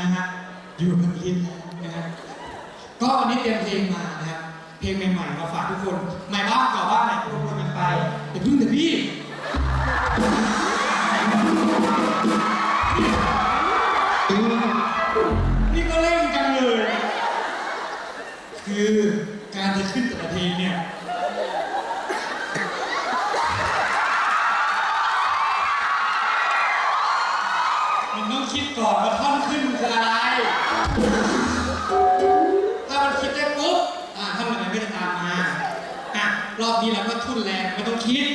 ะฮะอยู่บนลิฟต์นะฮะก็วันนี้เตรียมเพลงมานะครับเพลงใหม่ๆมาฝากทุกคนใหม่บ้างเก่าบ้างไหนพูดกันไปอย่าพึ่งแต่พี่ นะรอบนี้เราก็ทุ่นแรงไม่ต้องคิด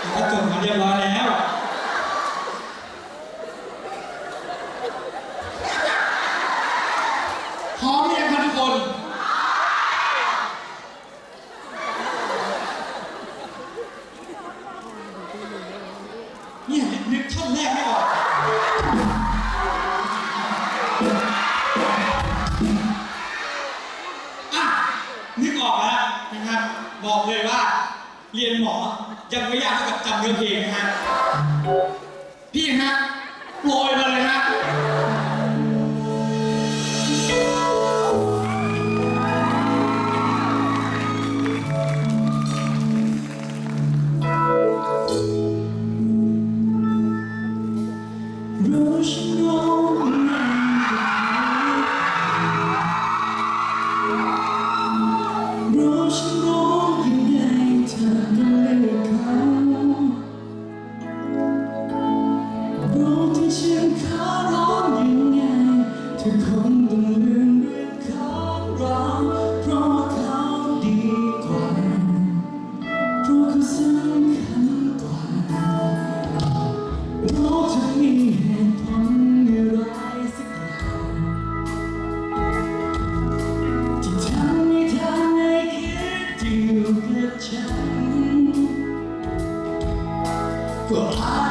เราก็จบมาเรียบร้อยแล้ว รียนหมอยังไม่ยากกับจำเนื้อเพลงนะฮะ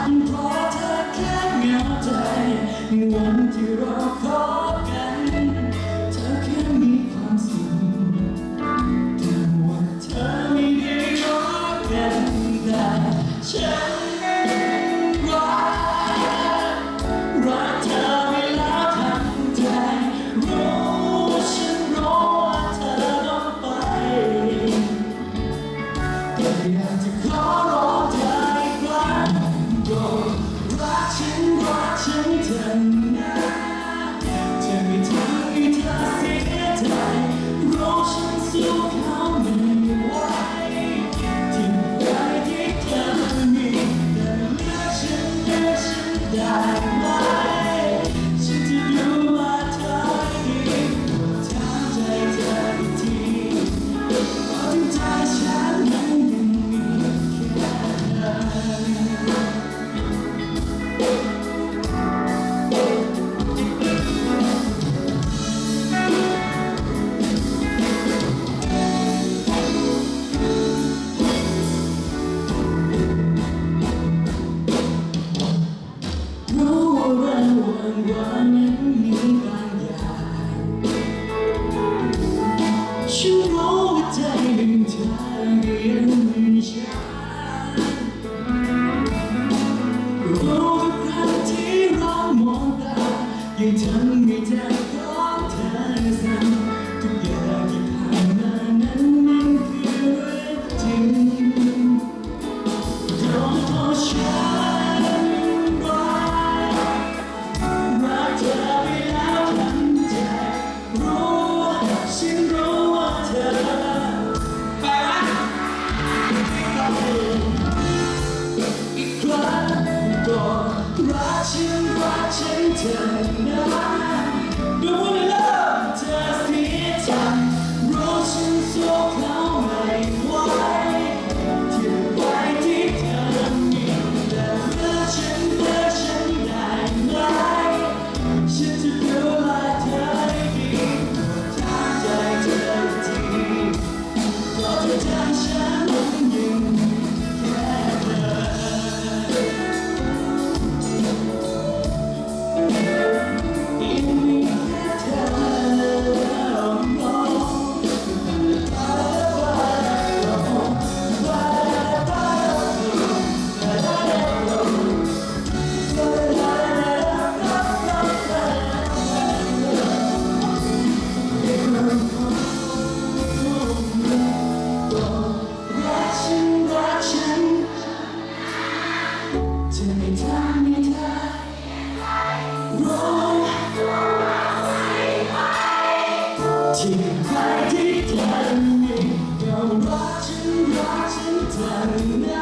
อยู่เพราะเธอแค่เหงาใจในวันที่เราคบกัน เธอแค่มีความสุขแต่ว่าเธอไม่ได้รักกันแต่ฉัน รู้ว่าใจเป็นเธอเรียนฉันรู้ทุกครั้งที่เรามองตายังทำไม่ได้ รักฉันรักฉันเธอนะดูพวกนั้น ที่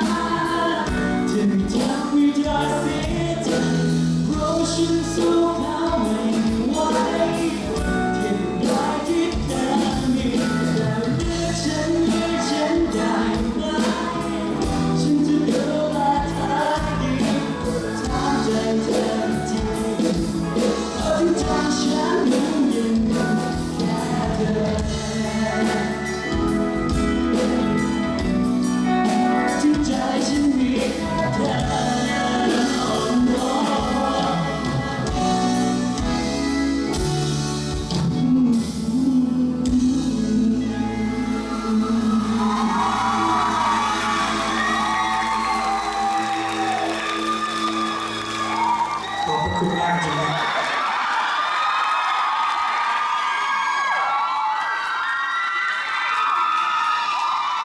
ใข